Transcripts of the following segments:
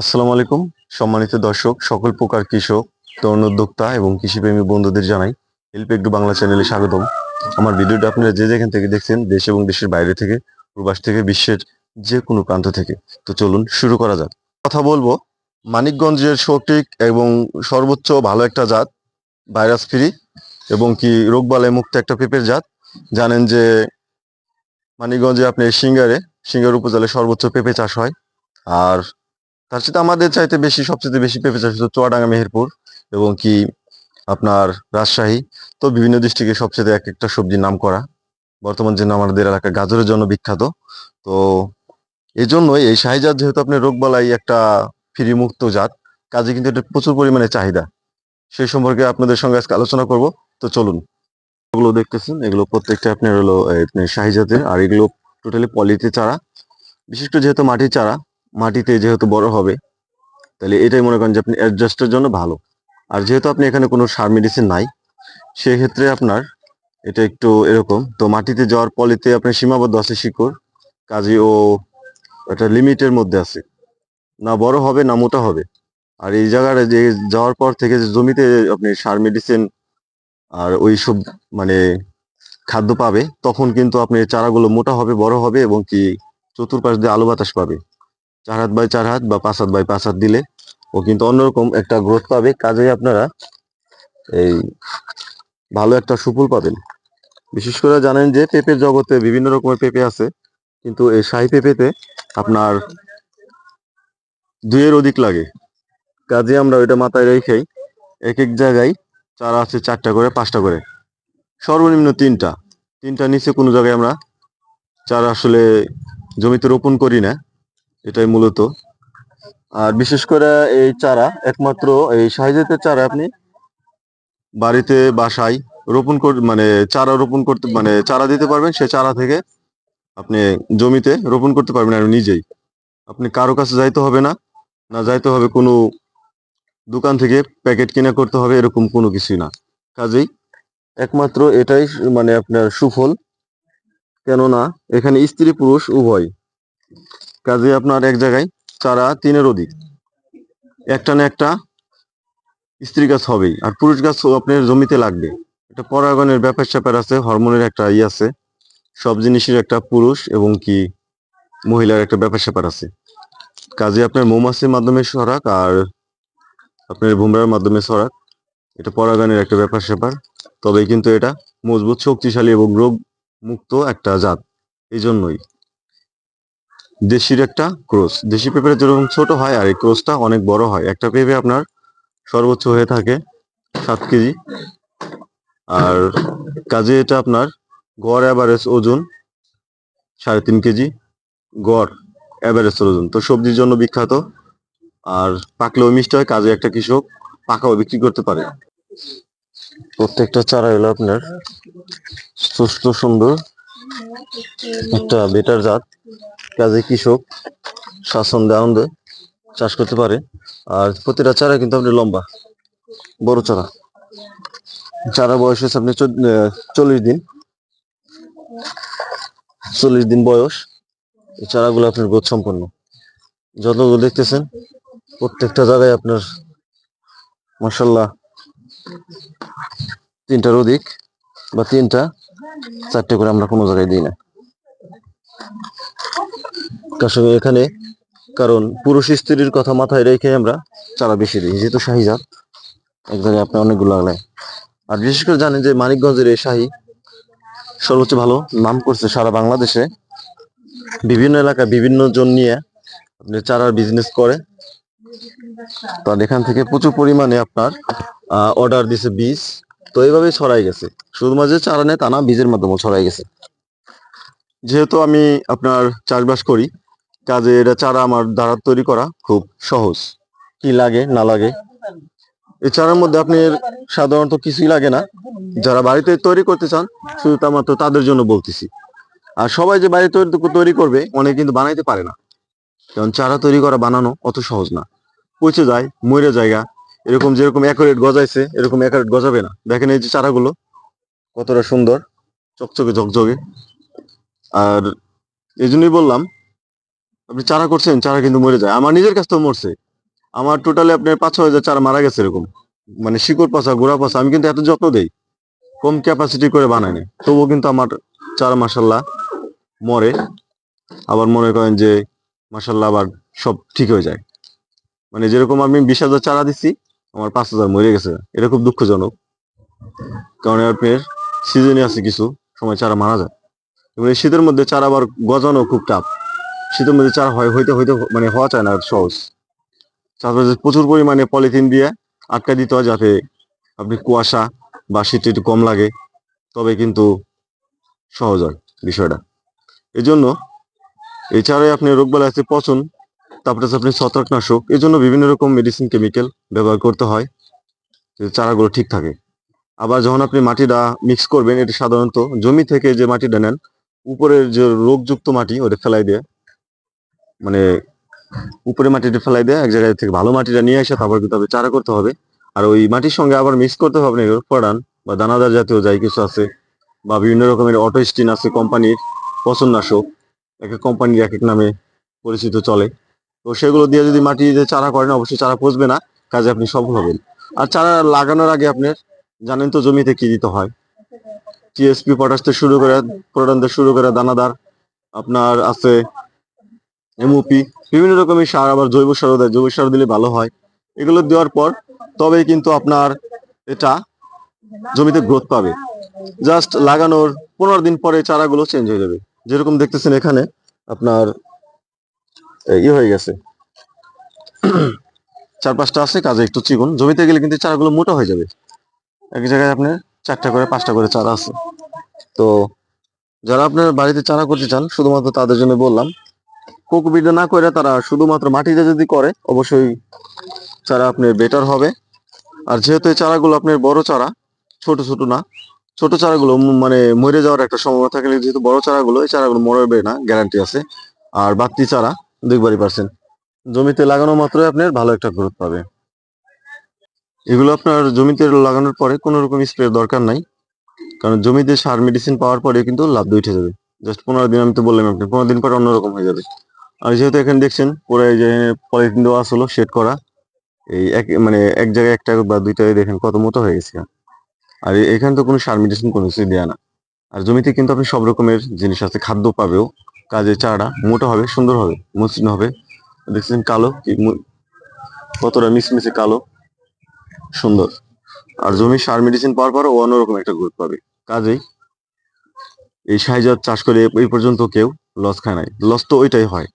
আসসালামু আলাইকুম। সম্মানিত দর্শক, সকল প্রকার কৃষক, তরুণ উদ্যোক্তা এবং কৃষিপ্রেমী বন্ধুদের জানাই হেল্প একটু বাংলা চ্যানেলে স্বাগতম। আমার ভিডিওটা আপনারা যে যেখান থেকে দেখছেন, দেশ এবং দেশের বাইরে থেকে, প্রবাস থেকে, বিশ্বের যে কোনো প্রান্ত থেকে। তো চলুন শুরু করা যাক। কথা বলব, মানিকগঞ্জের সঠিক এবং সর্বোচ্চ ভালো একটা জাত, ভাইরাস ফ্রি এবং কি রোগবালাই মুক্ত একটা পেঁপের জাত। জানেন যে মানিকগঞ্জে আপনি সিঙ্গারে, সিঙ্গার উপজেলায় সর্বোচ্চ পেঁপে চাষ হয়। আর তার সাথে আমাদের চাইতে বেশি, সবচেয়ে বেশি পেঁপে চাষ হচ্ছে চুয়াডাঙ্গা, মেহেরপুর এবং কি আপনার রাজশাহী। তো বিভিন্ন ডিস্ট্রিক্টে সবচেয়ে এক একটা সবজির নাম করা বর্তমান জন্য আমাদের এলাকা গাজরের জন্য বিখ্যাত। তো এই জন্যই এই শাহিজাত যেহেতু আপনার রোগবালাই একটা ফ্রি মুক্ত জাত, কাজে কিন্তু এটা প্রচুর পরিমাণে চাহিদা। সেই সম্পর্কে আপনাদের সঙ্গে আজকে আলোচনা করব। তো চলুন, এগুলো দেখতেছেন, এগুলো প্রত্যেকটা আপনার হলো শাহিজাতের, আর এগুলো টোটালি পলিতে চারা। বিশেষ করে যেহেতু মাটির চারা মাটিতে যেহেতু বড় হবে, তাহলে এটাই মনে করেন যে আপনি অ্যাডজাস্টের জন্য ভালো। আর যেহেতু আপনি এখানে কোনো সার মেডিসিন নাই, সেক্ষেত্রে আপনার এটা একটু এরকম। তো মাটিতে যাওয়ার পলিতে আপনার সীমাবদ্ধ আছে শিকড়, কাজে ও একটা লিমিটের মধ্যে আছে। না বড় হবে, না মোটা হবে। আর এই জায়গাটা যে যাওয়ার পর থেকে যে জমিতে আপনি সার মেডিসিন আর ওই সব মানে খাদ্য পাবে, তখন কিন্তু আপনি চারাগুলো মোটা হবে, বড় হবে এবং কি চতুর্পাশ দিয়ে আলো বাতাস পাবে। চার হাত বাই চার হাত বা পাঁচ হাত বাই পাঁচ হাত দিলে ও কিন্তু অন্যরকম একটা গ্রোথ পাবে। কাজেই আপনারা এই ভালো একটা সুফল পাবেন। বিশেষ করে জানেন যে পেঁপের জগতে বিভিন্ন রকমের পেঁপে আছে, কিন্তু এই শাহী পেঁপেতে আপনার দুইয়ের অধিক লাগে। কাজে আমরা ওইটা মাথায় রেখেই এক এক জায়গায় চারা আছে চারটা করে, পাঁচটা করে। সর্বনিম্ন তিনটা। তিনটা নিচে কোনো জায়গায় আমরা চারা আসলে জমিতে রোপণ করি না। এটাই মূলত। আর বিশেষ করে এই চারা, একমাত্র এই সাইজের চারা আপনি বাড়িতে, বাসায় রোপণ কর মানে চারা রোপণ করতে মানে চারা দিতে পারবেন, সে চারা থেকে আপনি জমিতে রোপণ করতে পারবেন আর নিজেই। আপনি কারও কাছে যাইতে হবে না না যাইতে হবে কোনো দোকান থেকে প্যাকেট কিনা করতে হবে, এরকম কোনো কিছুই না। কাজেই একমাত্র এটাই মানে আপনার সুফল। কেননা এখানে স্ত্রী পুরুষ উভয়। কাজে আপনার এক জায়গায়, চারা তিনের অধিক। একটা না একটা স্ত্রী গাছ হবেই, আর পুরুষ গাছ আপনার জমিতে লাগবে। এটা পরাগণের ব্যাপার স্যাপার আছে, হরমোনের একটা ই আছে। সব জিনিসের একটা পুরুষ এবং কি মহিলার একটা ব্যাপার স্যাপার আছে। কাজে আপনার মৌমাছির মাধ্যমে সরাক আর আপনার ভুমরার মাধ্যমে সরাক, এটা পরাগণের একটা ব্যাপার স্যাপার। তবে কিন্তু এটা মজবুত, শক্তিশালী এবং রোগ মুক্ত একটা জাত। এই জন্যই। দেশির একটা ক্রোস দেশি পেঁপে যেরকম ছোট হয় আর এই ক্রোসটা অনেক বড় হয়। একটা পেঁপে আপনার সর্বোচ্চ হয়ে থাকে সাত কেজি। আর কাজে এটা আপনার গড় অ্যাভারেজ ওজন সাড়ে তিন কেজি। গড় অ্যাভারেজ ওজন। তো সবজির জন্য বিখ্যাত। আর পাকলেও মিষ্টি হয়। কাজে একটা কৃষক পাকাও বিক্রি করতে পারে। প্রত্যেকটা চারা হলো আপনার সুস্থ, সুন্দর একটা বেটার জাত, কাজে কৃষক, স্বাচ্ছন্দ্যে, আনন্দে চাষ করতে পারে। আর প্রতিটা চারা কিন্তু আপনি লম্বা, বড় চারা। চারা বয়স হচ্ছে আপনি চল্লিশ দিন। চল্লিশ দিন বয়স, এই চারাগুলো আপনার গ্রোথ সম্পন্ন। যতগুলো দেখতেছেন, প্রত্যেকটা জায়গায় আপনার মাসাল্লাহ তিনটার অধিক বা তিনটা। চারটে করে আমরা কোনো জায়গায় দিই না। তার সঙ্গে এখানে কারণ পুরুষ স্ত্রীর কথা মাথায় রেখে আমরা চারা বেশি দিই, যেহেতু শাহিজাত এক জায়গায় আপনার অনেকগুলো লাগলায় আর বিশেষ করে জানেন যে মানিকগঞ্জের এই শাহী সর্বোচ্চ ভালো নাম করছে সারা বাংলাদেশে। বিভিন্ন এলাকায় বিভিন্ন জন নিয়ে আপনি চারার বিজনেস করে। তার এখান থেকে প্রচুর পরিমাণে আপনার অর্ডার দিছে বীজ। তো এইভাবেই ছড়াই গেছে। শুধুমাত্র যে চারা নেয় তা না, বীজের মাধ্যমে ছড়াই গেছে। যেহেতু আমি আপনার চাষবাস করি, কাজে এটা চারা আমার দ্বারা তৈরি করা খুব সহজ। কি লাগে, না লাগে? এই চারার মধ্যে আপনার সাধারণত কিছুই লাগে না। যারা বাড়িতে তৈরি করতে চান, শুধু তা মাত্র তাদের জন্য বলতেছি। আর সবাই যে বাড়িতে তৈরি- তৈরি করবে, অনেকে কিন্তু বানাইতে পারে না। কারণ চারা তৈরি করা বানানো অত সহজ না। পচে যায়, মরে জায়গা এরকম যেরকম অ্যাকুরেট গজাইছে, এরকম অ্যাকুরেট গজাবে না। দেখেন এই যে চারাগুলো, কতটা সুন্দর, চকচকে ঝকঝকে। আর এই জন্যই বললাম, আপনি চারা করছেন, চারা কিন্তু মরে যায়। আমার নিজের কাছ থেকে মরছে। আমার টোটালি আপনার পাঁচ ছয় হাজার চারা মারা গেছে এরকম। মানে শিকড় পচা গোড়া পচা আমি কিন্তু এত যত্ন দেই। কম ক্যাপাসিটি করে বানাই না তবুও কিন্তু আমার চারা মাসাল্লাহ মরে। আবার মনে করেন যে মাসাল্লাহ আবার সব ঠিক হয়ে যায়। মানে যেরকম আমি বিশ হাজার চারা দিচ্ছি আমার পাঁচ হাজার মরে গেছে। এটা খুব দুঃখজনক। কারণ আপনার সিজনে আছে কিছু সময় চারা মারা যায়। এবং এই শীতের মধ্যে চারা আবার গজানো খুব টাফ শীতের মধ্যে চারা হয়, হইতে হইতে মানে হওয়া চায় না সহজ। যে প্রচুর পরিমাণে পলিথিন দিয়ে আটকা দিতে হয় যাতে আপনি কুয়াশা বা শীতটা একটু কম লাগে। তবে কিন্তু সহজ হয় বিষয়টা। এই জন্য এই চারায় আপনি রোগবালা আছে পচন তারপরে আছে আপনি ছত্রাকনাশক এই জন্য বিভিন্ন রকম মেডিসিন কেমিক্যাল ব্যবহার করতে হয় চারাগুলো ঠিক থাকে। আবার যখন আপনি মাটিটা মিক্স করবেন, এটা সাধারণত জমি থেকে যে মাটিটা নেন, উপরের যে রোগযুক্ত মাটি, ওটা ফেলাই দিয়ে মানে উপরে মাটিটা ফেলাই দিয়ে এক জায়গায় থেকে ভালো মাটিটা নিয়ে এসে তারপর কিন্তু আপনি চারা করতে হবে। আর ওই মাটির সঙ্গে আবার মিক্স করতে হবে না ফড়ান বা দানাদার জাতীয় যাই কিছু আছে, বা বিভিন্ন রকমের অটো স্টিন আছে কোম্পানির পচননাশক, এক এক কোম্পানির এক এক নামে পরিচিত চলে। তো সেগুলো দিয়ে যদি মাটিতে চারা করেন, অবশ্যই চারা পচবে না, কাজে আপনি সফল হবেন। আর চারা লাগানোর আগে আপনার জানেন তো জমিতে কি দিতে হয়। টিএসপি পটাশ থেকে শুরু করে প্রোডান থেকে শুরু করে দানাদার, আপনার আছে এমওপি বিভিন্ন রকমের সার, আবার জৈব সারও দেয়। জৈব সার দিলে ভালো হয়। এগুলো দেওয়ার পর তবেই কিন্তু আপনার এটা জমিতে গ্রোথ পাবে। জাস্ট লাগানোর পনেরো দিন পরে চারাগুলো চেঞ্জ হয়ে যাবে। যেরকম দেখতেছেন এখানে আপনার এই ইয়ে হয়ে গেছে। চার পাঁচটা আছে, কাজে একটু চিকন জমিতে গেলে কিন্তু চারাগুলো মোটা হয়ে যাবে। এক জায়গায় আপনার চারটা করে, পাঁচটা করে চারা আছে। তো যারা আপনার বাড়িতে চারা করতে চান, শুধুমাত্র তাদের জন্য বললাম কোকোপিটে না করে তারা শুধুমাত্র মাটিতে যদি করে, অবশ্যই চারা আপনার বেটার হবে। আর যেহেতু এই চারাগুলো আপনার বড় চারা, ছোট ছোট না, ছোট চারাগুলো মানে মরে যাওয়ার একটা সম্ভাবনা থাকে যেহেতু বড় চারাগুলো, এই চারাগুলো মরবে না গ্যারান্টি আছে। আর বাড়তি চারা দেখবারই পারছেন। জমিতে লাগানো মাত্রই আপনার ভালো একটা গ্রোথ পাবে এগুলো আপনার জমিতে লাগানোর পরে কোনো রকম স্প্রে দরকার নাই। কারণ জমিতে সার মেডিসিন পাওয়ার পরে কিন্তু লাভ উঠে যাবে। জাস্ট পনেরো দিন আমি তো বললাম আপনি পনেরো দিন পরে অন্যরকম হয়ে যাবে। আর যেহেতু এখানে দেখছেন, পুরো যে পলিথিন দেওয়া আসলো শেড করা, এই এক মানে এক জায়গায় একটা বা দুইটা দেখেন কত মোটা হয়ে গেছে। আর এখানে তো কোনো সার মেডিসিন কোনো কিছুই দেয়া না। আর জমিতে কিন্তু আপনি সব রকমের জিনিস আছে, খাদ্য পাবেও। কাজে চারা মোটা হবে, সুন্দর হবে, মসৃণ হবে। দেখছেন কালো কতটা মিশমিশে কালো, সুন্দর। আর জমি সার মেডিসিন পাওয়ার পর অন্যরকম একটা গ্রোথ পাবে। কাজেই এই সাইজাত চাষ করে এই পর্যন্ত কেউ লস খায় নাই। লস তো ওইটাই হয়।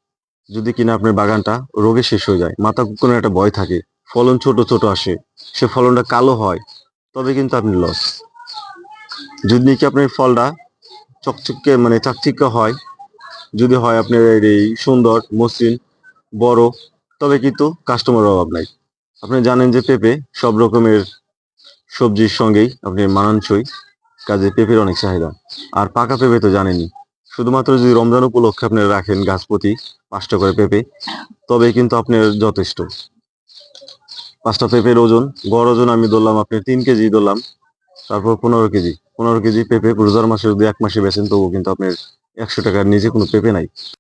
যদি কিনা আপনার বাগানটা রোগে শেষ হয়ে যায়, মাথা কোনো একটা ভয় থাকে, ফলন ছোট ছোট আসে, সে ফলনটা কালো হয়, তবে কিন্তু আপনি লস যদি কি আপনার ফলটা চকচকে মানে চাকচিক্য হয় যদি হয় আপনার এই সুন্দর মসৃণ, বড়, তবে কিন্তু কাস্টমার অভাব নাই। আপনি জানেন যে পেঁপে সব রকমের সবজির সঙ্গেই আপনি মানানসই কাজে পেঁপের অনেক চাহিদা। আর পাকা পেঁপে তো জানেনই, শুধুমাত্র যদি রমজান উপলক্ষে আপনি রাখেন গাছ প্রতি পাঁচটা করে পেঁপে তবে কিন্তু আপনার যথেষ্ট। পাঁচটা পেঁপের ওজন, গড় ওজন আমি ধরলাম আপনি তিন কেজি ধরলাম, তারপর পনেরো কেজি। পনেরো কেজি পেঁপে রোজার মাসে যদি এক মাসে বেচেন, তবুও কিন্তু আপনার একশো টাকার নিচে কোনো পেঁপে নাই।